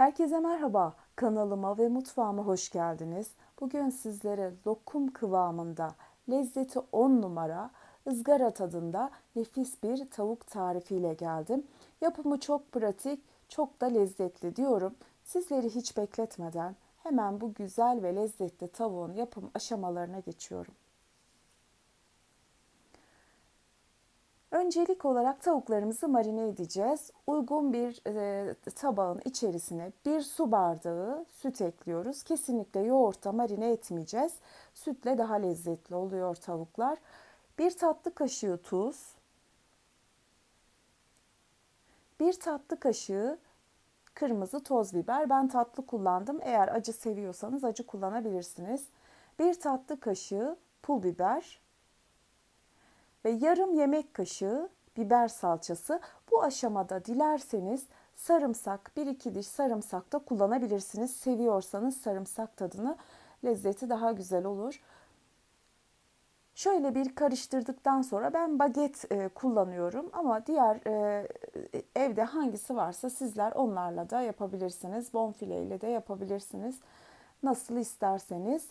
Herkese merhaba. Kanalıma ve mutfağıma hoş geldiniz. Bugün sizlere lokum kıvamında lezzeti 10 numara ızgara tadında nefis bir tavuk tarifiyle geldim. Yapımı çok pratik, çok da lezzetli diyorum. Sizleri hiç bekletmeden hemen bu güzel ve lezzetli tavuğun yapım aşamalarına geçiyorum. Öncelik olarak tavuklarımızı marine edeceğiz. Uygun bir e, tabağın içerisine bir su bardağı süt ekliyoruz. Kesinlikle yoğurta marine etmeyeceğiz. Sütle daha lezzetli oluyor tavuklar. Bir tatlı kaşığı tuz. Bir tatlı kaşığı kırmızı toz biber. Ben tatlı kullandım. Eğer acı seviyorsanız acı kullanabilirsiniz. Bir tatlı kaşığı pul biber ve yarım yemek kaşığı biber salçası. Bu aşamada dilerseniz sarımsak, bir iki diş sarımsak da kullanabilirsiniz. Seviyorsanız sarımsak tadını lezzeti daha güzel olur. Şöyle bir karıştırdıktan sonra ben baget e, kullanıyorum ama diğer e, evde hangisi varsa sizler onlarla da yapabilirsiniz. Bonfile ile de yapabilirsiniz. Nasıl isterseniz.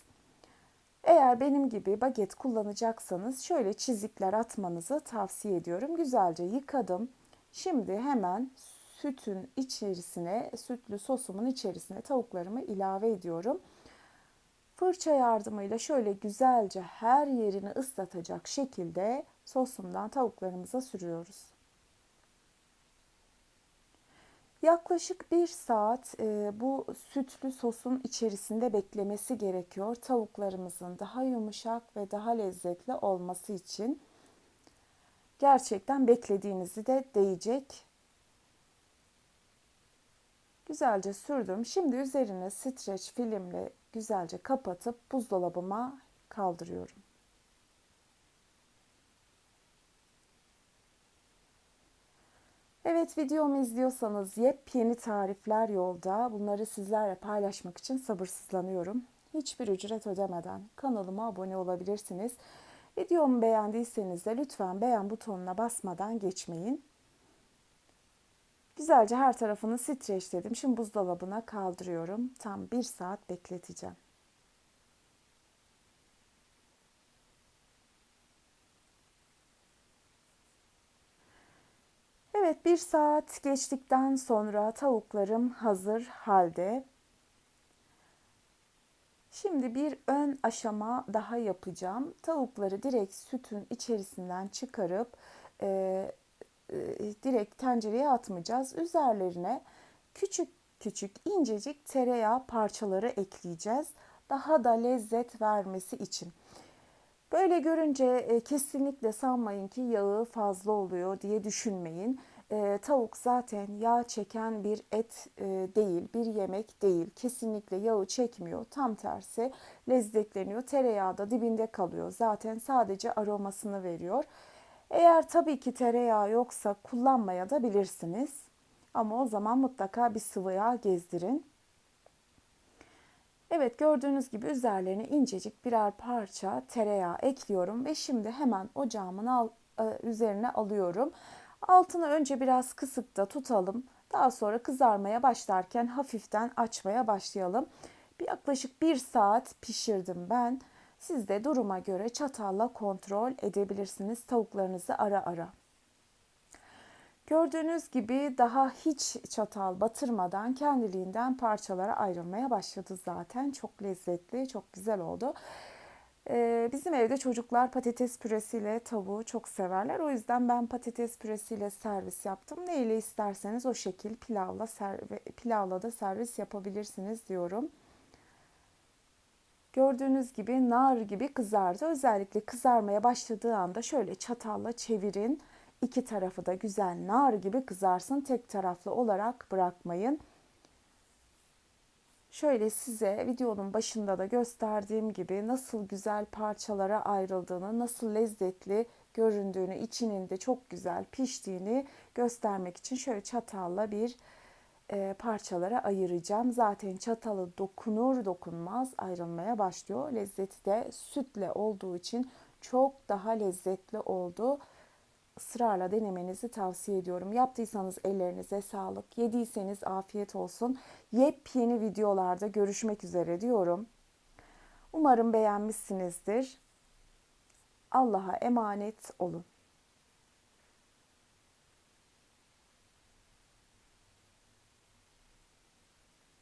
Eğer benim gibi baget kullanacaksanız şöyle çizikler atmanızı tavsiye ediyorum. Güzelce yıkadım. Şimdi hemen sütün içerisine, sütlü sosumun içerisine tavuklarımı ilave ediyorum. Fırça yardımıyla şöyle güzelce her yerini ıslatacak şekilde sosumdan tavuklarımıza sürüyoruz. Yaklaşık bir saat e, bu sütlü sosun içerisinde beklemesi gerekiyor. Tavuklarımızın daha yumuşak ve daha lezzetli olması için gerçekten beklediğinizi de değecek. Güzelce sürdüm. Şimdi üzerine streç filmle güzelce kapatıp buzdolabıma kaldırıyorum. Evet videomu izliyorsanız yepyeni tarifler yolda. Bunları sizlerle paylaşmak için sabırsızlanıyorum. Hiçbir ücret ödemeden kanalıma abone olabilirsiniz. Videomu beğendiyseniz de lütfen beğen butonuna basmadan geçmeyin. Güzelce her tarafını streçledim. Şimdi buzdolabına kaldırıyorum. Tam bir saat bekleteceğim. Evet bir saat geçtikten sonra tavuklarım hazır halde. Şimdi bir ön aşama daha yapacağım. Tavukları direkt sütün içerisinden çıkarıp e, e, direkt tencereye atmayacağız. Üzerlerine küçük küçük incecik tereyağı parçaları ekleyeceğiz. Daha da lezzet vermesi için. Böyle görünce e, kesinlikle sanmayın ki yağı fazla oluyor diye düşünmeyin. E, tavuk zaten yağ çeken bir et e, değil, bir yemek değil. Kesinlikle yağı çekmiyor. Tam tersi lezzetleniyor. Tereyağı da dibinde kalıyor. Zaten sadece aromasını veriyor. Eğer tabii ki tereyağı yoksa kullanmaya da bilirsiniz. Ama o zaman mutlaka bir sıvı yağ gezdirin. Evet gördüğünüz gibi üzerlerine incecik birer parça tereyağı ekliyorum ve şimdi hemen ocağımın al, e, üzerine alıyorum. Altını önce biraz kısıkta tutalım. Daha sonra kızarmaya başlarken hafiften açmaya başlayalım. Bir yaklaşık bir saat pişirdim ben. Siz de duruma göre çatalla kontrol edebilirsiniz tavuklarınızı ara ara. Gördüğünüz gibi daha hiç çatal batırmadan kendiliğinden parçalara ayrılmaya başladı zaten. Çok lezzetli, çok güzel oldu. Ee, bizim evde çocuklar patates püresiyle tavuğu çok severler. O yüzden ben patates püresiyle servis yaptım. Ne ile isterseniz o şekil pilavla, pilavla da servis yapabilirsiniz diyorum. Gördüğünüz gibi nar gibi kızardı. Özellikle kızarmaya başladığı anda şöyle çatalla çevirin. İki tarafı da güzel nar gibi kızarsın. Tek taraflı olarak bırakmayın. Şöyle size videonun başında da gösterdiğim gibi nasıl güzel parçalara ayrıldığını, nasıl lezzetli göründüğünü, içinin de çok güzel piştiğini göstermek için şöyle çatalla bir e, parçalara ayıracağım. Zaten çatalı dokunur dokunmaz ayrılmaya başlıyor. Lezzeti de sütle olduğu için çok daha lezzetli oldu. Israrla denemenizi tavsiye ediyorum. Yaptıysanız ellerinize sağlık, yediyseniz afiyet olsun. Yepyeni videolarda görüşmek üzere diyorum. Umarım beğenmişsinizdir. Allah'a emanet olun.